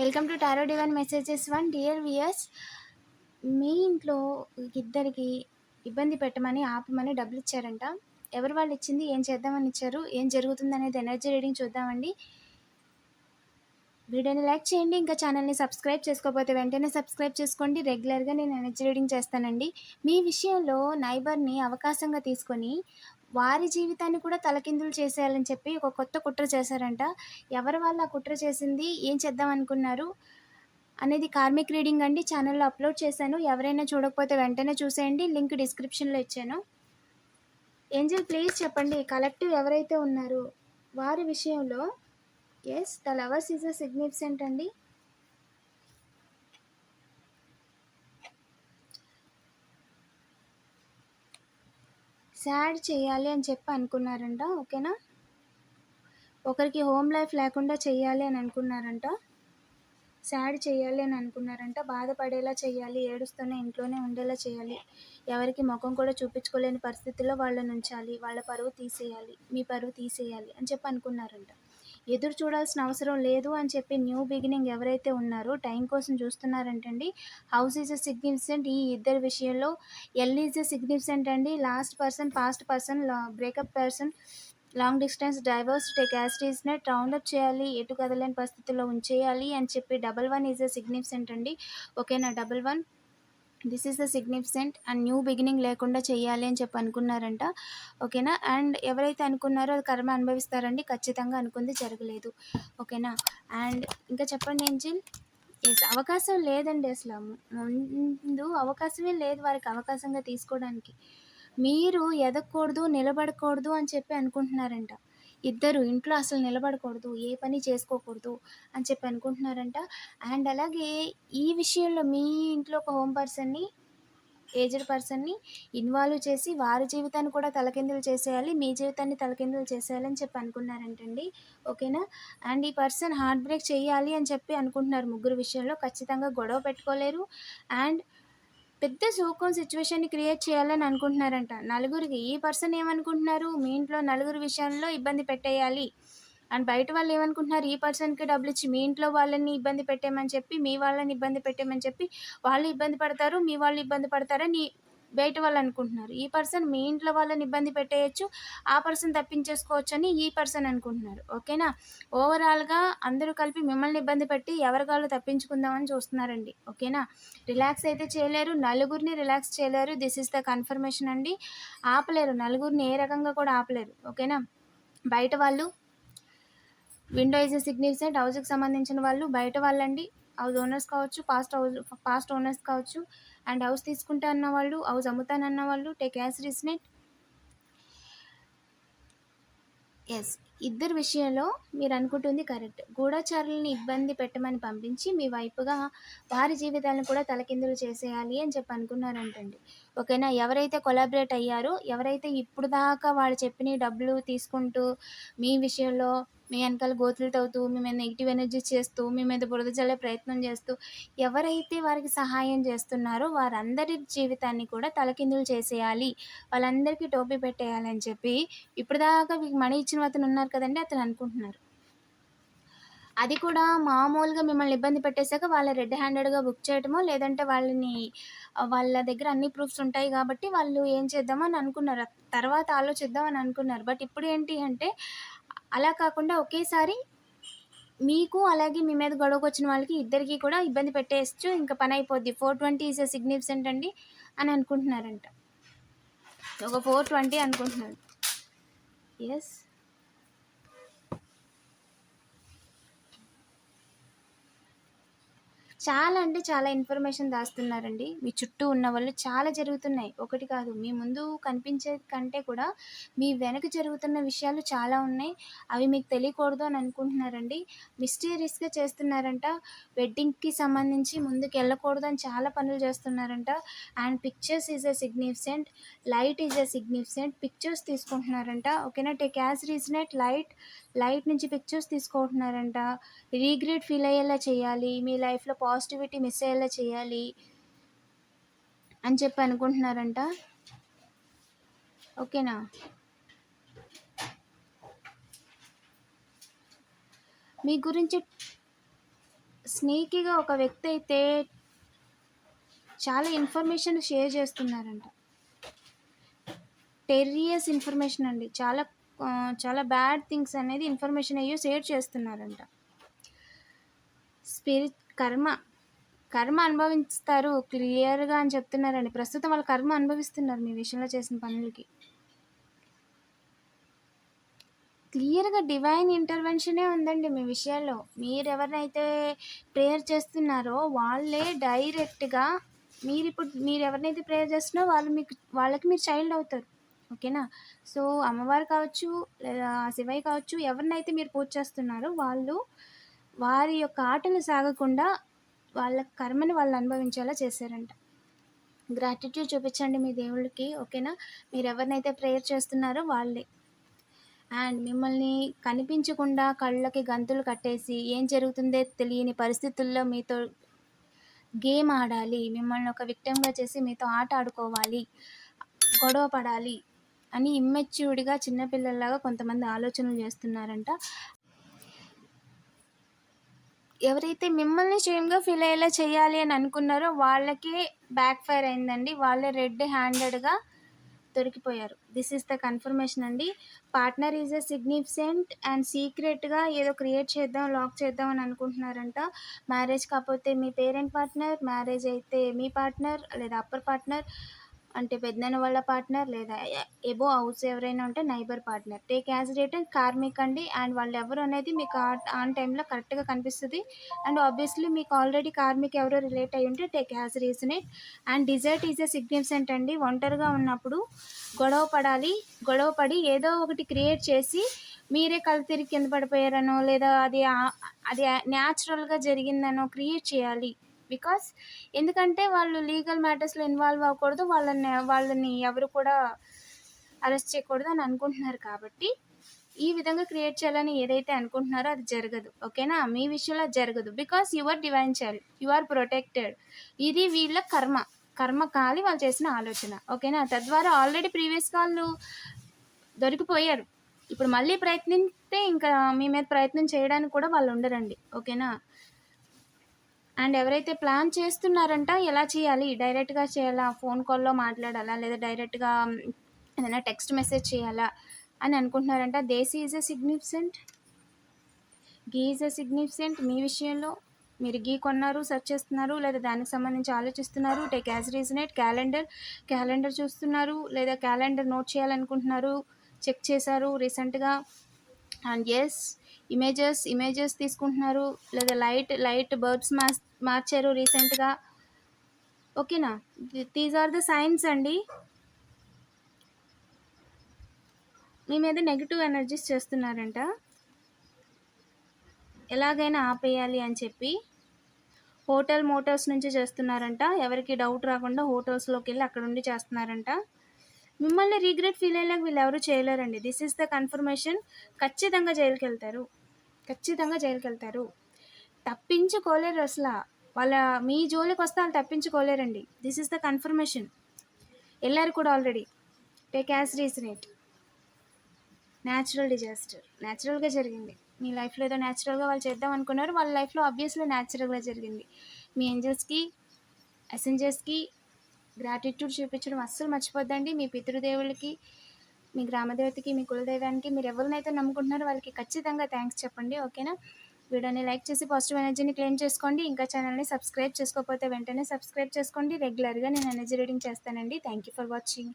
Welcome to tarot divine messages one. Dear viewers మీ ఇంట్లో ఇద్దరికి ఇబ్బంది పెట్టమని ఆపమని డబ్బులు ఇచ్చారంట. ఎవరు వాళ్ళు ఇచ్చింది ఏం చేద్దామని ఇచ్చారు ఏం జరుగుతుంది అనేది ఎనర్జీ రీడింగ్ చూద్దామండి. వీడియోని లైక్ చేయండి ఇంకా ఛానల్ని సబ్స్క్రైబ్ చేసుకోకపోతే వెంటనే సబ్స్క్రైబ్ చేసుకోండి. రెగ్యులర్గా నేను ఎనర్జీ రీడింగ్ చేస్తానండి. మీ విషయంలో నైబర్ని అవకాశంగా తీసుకొని వారి జీవితాన్ని కూడా తలకిందులు చేసేయాలని చెప్పి ఒక కొత్త కుట్ర చేశారంట. ఎవరు వాళ్ళు ఆ కుట్ర చేసింది? ఏం చేద్దాం అనుకున్నారు? అనేది కార్మిక్ రీడింగ్ అండి. ఛానల్లో అప్లోడ్ చేశాను. ఎవరైనా చూడకపోతే వెంటనే చూసేయండి. లింక్ డిస్క్రిప్షన్లో ఇచ్చాను. ఏంజల్ ప్లీజ్ చెప్పండి. కలెక్టివ్ ఎవరైతే ఉన్నారో వారి విషయంలో as the lovers is a significant అండి. శాడ్ చేయాలి అని చెప్పి అనుకున్నారంట ఓకేనా? ఒకరికి హోమ్ లైఫ్ లేకుండా చేయాలి అని అనుకున్నారంట సాడ్ చేయాలి అని అనుకున్నారంట బాధపడేలా చేయాలి ఏడుస్తూనే ఇంట్లోనే ఉండేలా చేయాలి ఎవరికి ముఖం కూడా చూపించుకోలేని పరిస్థితుల్లో వాళ్ళని ఉంచాలి వాళ్ళ పరువు తీసేయాలి మీ పరువు తీసేయాలి అని చెప్పి అనుకున్నారంట. ఎదురు చూడాల్సిన అవసరం లేదు అని చెప్పి న్యూ బిగినింగ్ ఎవరైతే ఉన్నారో టైం కోసం చూస్తున్నారంటండి. House is a significant. ఈ ఇద్దరి విషయంలో ఎల్ ఈజ్ అ సిగ్నిఫికెంట్ అండి. Last person past person breakup person long distance divorce take యాస్టీస్నే roundup చేయాలి ఎటు కదలేని పరిస్థితుల్లో ఉంచేయాలి అని చెప్పి double one is a significant అండి. ఓకేనా? Double one this is the significant and new beginning లేకుండా చేయాలి అని చెప్పి అనుకున్నారంట. ఓకేనా? అండ్ ఎవరైతే అనుకున్నారో అది కర్మ అనుభవిస్తారండి. ఖచ్చితంగా అనుకుంది జరగలేదు. ఓకేనా? అండ్ ఇంకా చెప్పండి ఏంజిల్? ఎస్ అవకాశం లేదండి అసలు. ముందు అవకాశమే లేదు వారికి అవకాశంగా తీసుకోవడానికి. మీరు ఎదగకూడదు నిలబడకూడదు అని చెప్పి అనుకుంటున్నారంట. ఇద్దరు ఇంట్లో అసలు నిలబడకూడదు ఏ పని చేసుకోకూడదు అని చెప్పి అనుకుంటున్నారంట. అండ్ అలాగే ఈ విషయంలో మీ ఇంట్లో ఒక హోమ్ పర్సన్ని ఏజ్డ్ పర్సన్ని ఇన్వాల్వ్ చేసి వారి జీవితాన్ని కూడా తలకిందులు చేసేయాలి మీ జీవితాన్ని తలకిందులు చేసేయాలని చెప్పి అనుకున్నారంటండి. ఓకేనా? అండ్ ఈ పర్సన్ హార్ట్ బ్రేక్ చేయాలి అని చెప్పి అనుకుంటున్నారు ముగ్గురు విషయంలో. ఖచ్చితంగా గొడవ పెట్టుకోలేరు. అండ్ పెద్ద సోకం సిచ్యువేషన్ని క్రియేట్ చేయాలని అనుకుంటున్నారంట. నలుగురికి ఈ పర్సన్ ఏమనుకుంటున్నారు? మీ ఇంట్లో నలుగురు విషయంలో ఇబ్బంది పెట్టేయాలి. అండ్ బయట వాళ్ళు ఏమనుకుంటున్నారు? ఈ పర్సన్కి డబ్బులు ఇచ్చి మీ ఇంట్లో వాళ్ళని ఇబ్బంది పెట్టేయమని చెప్పి మీ వాళ్ళని ఇబ్బంది పెట్టేయమని చెప్పి వాళ్ళు ఇబ్బంది పడతారు మీ వాళ్ళు ఇబ్బంది పడతారని బయట వాళ్ళు అనుకుంటున్నారు ఈ పర్సన్ మీ ఇంట్లో వాళ్ళని ఇబ్బంది పెట్టేయచ్చు ఆ పర్సన్ తప్పించేసుకోవచ్చు అని ఈ పర్సన్ అనుకుంటున్నారు. ఓకేనా? ఓవరాల్గా అందరూ కలిపి మిమ్మల్ని ఇబ్బంది పెట్టి ఎవరికాళ్ళు తప్పించుకుందామని చూస్తున్నారండి. ఓకేనా? రిలాక్స్ అయితే చేయలేరు నలుగురిని రిలాక్స్ చేయలేరు. దిస్ ఇస్ ద కన్ఫర్మేషన్ అండి. ఆపలేరు నలుగురిని ఏ రకంగా కూడా ఆపలేరు. ఓకేనా? బయట వాళ్ళు విండో ఇస్ సిగ్నిఫికెంట్ హౌస్కి సంబంధించిన వాళ్ళు బయట వాళ్ళండి. హౌస్ ఓనర్స్ కావచ్చు పాస్ట్ హౌస్ పాస్ట్ ఓనర్స్ కావచ్చు. అండ్ హౌస్ తీసుకుంటా అన్న వాళ్ళు హౌస్ అమ్ముతానన్న వాళ్ళు టేక్ యాస్ రిస్నెట్ ఎస్ ఇద్దరు విషయంలో మీరు అనుకుంటుంది కరెక్ట్. గూఢచారులని ఇబ్బంది పెట్టమని పంపించి మీ వైపుగా వారి జీవితాలను కూడా తలకిందులు చేసేయాలి అని చెప్పి అనుకున్నారంటండి. ఓకేనా? ఎవరైతే కొలాబరేట్ అయ్యారో ఎవరైతే ఇప్పుడు దాకా వాళ్ళు చెప్పిన డబ్బులు తీసుకుంటూ మీ విషయంలో మీ వెనకాల గోతులు తవ్వుతూ మీ మీద నెగిటివ్ ఎనర్జీ చేస్తూ మీ మీద బురద చల్లే ప్రయత్నం చేస్తూ ఎవరైతే వారికి సహాయం చేస్తున్నారో వారందరి జీవితాన్ని కూడా తలకిందులు చేసేయాలి. వాళ్ళందరికీ టోపీ పెట్టేయాలని చెప్పి ఇప్పుడు దాకా మీకు మనీ ఇచ్చిన అతను ఉన్నారు కదండి అతను అనుకుంటున్నారు. అది కూడా మామూలుగా మిమ్మల్ని ఇబ్బంది పెట్టేశాక వాళ్ళ రెడ్ హ్యాండెడ్గా బుక్ చేయటమో లేదంటే వాళ్ళని వాళ్ళ దగ్గర అన్ని ప్రూఫ్స్ ఉంటాయి కాబట్టి వాళ్ళు ఏం చేద్దామని అనుకున్నారు. తర్వాత ఆలోచిద్దామని అనుకున్నారు. బట్ ఇప్పుడు ఏంటి అంటే అలా కాకుండా ఒకేసారి మీకు అలాగే మీ మీద గొడవకు వచ్చిన వాళ్ళకి ఇద్దరికి కూడా ఇబ్బంది పెట్టేయచ్చు ఇంకా పని అయిపోద్ది. ఫోర్ ట్వంటీ ఈజ్ సిగ్నిఫికెంట్ అండి అని అనుకుంటున్నారంట. ఒక ఫోర్ ట్వంటీ అనుకుంటున్నారు ఎస్ చాలా అంటే చాలా ఇన్ఫర్మేషన్ దాస్తున్నారండి. మీ చుట్టూ ఉన్న వాళ్ళు చాలా జరుగుతున్నాయి. ఒకటి కాదు మీ ముందు కనిపించే కంటే కూడా మీ వెనక జరుగుతున్న విషయాలు చాలా ఉన్నాయి. అవి మీకు తెలియకూడదు అని అనుకుంటున్నారండి. మిస్టీరియస్గా చేస్తున్నారంట. వెడ్డింగ్కి సంబంధించి ముందుకు వెళ్ళకూడదు అని చాలా పనులు చేస్తున్నారంట. And pictures is a significant light is a significant. Pictures తీసుకుంటున్నారంట. ఓకేనా? Take as reason it light light నుంచి పిక్చర్స్ తీసుకుంటున్నారంట రీగ్రెట్ ఫీల్ అయ్యేలా చేయాలి. మీ లైఫ్లో పాజిటివిటీ మిస్ అయ్యేలా చేయాలి అని చెప్పి అనుకుంటున్నారంట. ఓకేనా? మీ గురించి స్నేకిగా ఒక వ్యక్తి అయితే చాలా ఇన్ఫర్మేషన్ షేర్ చేస్తున్నారంట. టెరియస్ ఇన్ఫర్మేషన్ అండి. చాలా చాలా బ్యాడ్ థింగ్స్ అనేది ఇన్ఫర్మేషన్ అయ్యో షేర్ చేస్తున్నారంట. స్పిరిట్ కర్మ కర్మ అనుభవిస్తారు క్లియర్గా అని చెప్తున్నారండి. ప్రస్తుతం వాళ్ళు కర్మ అనుభవిస్తున్నారు మీ విషయంలో చేసిన పనులకి. క్లియర్గా డివైన్ ఇంటర్వెన్షనే ఉందండి మీ విషయాల్లో మీరు ఎవరినైతే ప్రేయర్ చేస్తున్నారో వాళ్ళే డైరెక్ట్గా మీరు ఇప్పుడు మీరు ఎవరినైతే ప్రేయర్ చేస్తున్నారో వాళ్ళు మీకు వాళ్ళకి మీరు చైల్డ్ అవుతారు. ఓకేనా? సో అమ్మవారు కావచ్చు లేదా శివయ్య కావచ్చు ఎవరినైతే మీరు పూజ చేస్తున్నారో వాళ్ళు వారి యొక్క ఆటలు సాగకుండా వాళ్ళ కర్మని వాళ్ళు అనుభవించేలా చేశారంట. గ్రాటిట్యూడ్ చూపించండి మీ దేవుడికి ఓకేనా? మీరు ఎవరినైతే ప్రేయర్ చేస్తున్నారో వాళ్ళే. అండ్ మిమ్మల్ని కనిపించకుండా కళ్ళకి గంతులు కట్టేసి ఏం జరుగుతుందో తెలియని పరిస్థితుల్లో మీతో గేమ్ ఆడాలి మిమ్మల్ని ఒక విక్టమ్గా చేసి మీతో ఆట ఆడుకోవాలి గొడవ పడాలి అని ఇమ్మెచ్యూర్డ్గా చిన్నపిల్లల్లాగా కొంతమంది ఆలోచనలు చేస్తున్నారంట. ఎవరైతే మిమ్మల్ని షేమ్గా ఫీల్ అయ్యేలా చేయాలి అని అనుకున్నారో వాళ్ళకే బ్యాక్ ఫైర్ అయిందండి. వాళ్ళే రెడ్ హ్యాండెడ్గా దొరికిపోయారు. దిస్ ఈస్ ద కన్ఫర్మేషన్ అండి. Partner is a significant and సీక్రెట్గా ఏదో క్రియేట్ చేద్దాం లాక్ చేద్దాం అని అనుకుంటున్నారంట. మ్యారేజ్ కాకపోతే మీ పేరెంట్ పార్ట్నర్ మ్యారేజ్ అయితే మీ పార్ట్నర్ లేదా అప్పర్ పార్ట్నర్ అంటే పెద్దనాన్న వాళ్ళ పార్ట్నర్ లేదా ఎబో హౌస్ ఎవరైనా ఉంటే neighbour partner take as return karmic అండి. అండ్ వాళ్ళు ఎవరు అనేది మీకు ఆన్ టైంలో కరెక్ట్గా కనిపిస్తుంది. అండ్ ఆబ్వియస్లీ మీకు ఆల్రెడీ కార్మిక్ ఎవరో రిలేట్ అయి ఉంటే take as reason it and desert is a significant అండి. ఒంటరిగా ఉన్నప్పుడు గొడవ పడాలి. గొడవ పడి ఏదో ఒకటి క్రియేట్ చేసి మీరే కళ్ళు తిరిగి కింద పడిపోయారనో లేదా అది అది న్యాచురల్గా జరిగిందనో క్రియేట్ చేయాలి. బికాస్ ఎందుకంటే వాళ్ళు లీగల్ మ్యాటర్స్లో ఇన్వాల్వ్ అవ్వకూడదు వాళ్ళని వాళ్ళని ఎవరు కూడా అరెస్ట్ చేయకూడదు అని అనుకుంటున్నారు కాబట్టి ఈ విధంగా క్రియేట్ చేయాలని ఏదైతే అనుకుంటున్నారో అది జరగదు. ఓకేనా మీ విషయంలో అది జరగదు. Because your divine child you are protected ఇది వీళ్ళ కర్మ. కర్మ కాలి వాళ్ళు చేసిన ఆలోచన. ఓకేనా తద్వారా ఆల్రెడీ ప్రీవియస్ వాళ్ళు దొరికిపోయారు. ఇప్పుడు మళ్ళీ ప్రయత్నిస్తే ఇంకా మీ మీద ప్రయత్నం చేయడానికి కూడా వాళ్ళు ఉండరండి. ఓకేనా అండ్ ఎవరైతే ప్లాన్ చేస్తున్నారంట ఎలా చేయాలి? డైరెక్ట్గా చేయాలా? ఫోన్ కాల్లో మాట్లాడాలా? లేదా డైరెక్ట్గా ఏదైనా టెక్స్ట్ మెసేజ్ చేయాలా? అని అనుకుంటున్నారంట. దేశీ ఈజ్ ఎ సిగ్నిఫిసెంట్ గీ ఈజ్ ఎ సిగ్నిఫిసెంట్ మీ విషయంలో మీరు గీ కొన్నారు సెర్చ్ చేస్తున్నారు లేదా దానికి సంబంధించి ఆలోచిస్తున్నారు? టేక్ యాజ్ రీజనేట్ క్యాలెండర్ క్యాలెండర్ చూస్తున్నారు లేదా క్యాలెండర్ నోట్ చేయాలనుకుంటున్నారు చెక్ చేశారు రీసెంట్గా? అండ్ ఎస్ ఇమేజెస్ ఇమేజెస్ తీసుకుంటున్నారు. లేదా లైట్ లైట్ బర్డ్స్ మార్ మార్చారు రీసెంట్గా. ఓకేనా? దీస్ ఆర్ ద సైన్స్ అండి. మీ మీద నెగిటివ్ ఎనర్జీస్ చేస్తున్నారంట. ఎలాగైనా ఆపేయాలి అని చెప్పి హోటల్ మోటల్స్ నుంచి చేస్తున్నారంట. ఎవరికి డౌట్ రాకుండా హోటల్స్లోకి వెళ్ళి అక్కడ ఉండి చేస్తున్నారంట. మిమ్మల్ని రీగ్రెట్ ఫీల్ అయ్యేలాగా వీళ్ళు ఎవరు చేయలేరండి. దిస్ ఈస్ ద కన్ఫర్మేషన్ ఖచ్చితంగా జైలుకి వెళ్తారు ఖచ్చితంగా జైలుకి వెళ్తారు తప్పించుకోలేరు అసలు. వాళ్ళ మీ జోలికి వస్తే వాళ్ళు తప్పించుకోలేరండి. దిస్ ఈస్ ద కన్ఫర్మేషన్ వెళ్ళారు కూడా already take as reason it natural disaster న్యాచురల్గా జరిగింది. మీ లైఫ్లో ఏదో న్యాచురల్గా వాళ్ళు చేద్దాం అనుకున్నారు. వాళ్ళ లైఫ్లో ఆబ్వియస్లీ న్యాచురల్గా జరిగింది. మీ ఏంజల్స్కి అసెంజర్స్కి గ్రాటిట్యూడ్ చూపించడం అస్సలు మర్చిపోద్దండి. మీ పితృదేవులకి మీ గ్రామదేవతకి మీ కులదైవానికి మీరు ఎవరినైతే నమ్ముకుంటున్నారో వాళ్ళకి ఖచ్చితంగా థ్యాంక్స్ చెప్పండి ఓకేనా? వీడియోని లైక్ చేసి పాజిటివ్ ఎనర్జీని క్లెయిమ్ చేసుకోండి. ఇంకా ఛానల్ని సబ్స్క్రైబ్ చేసుకోకపోతే వెంటనే సబ్స్క్రైబ్ చేసుకోండి. రెగ్యులర్గా నేను ఎనర్జీ రీడింగ్ చేస్తానండి. Thank you for watching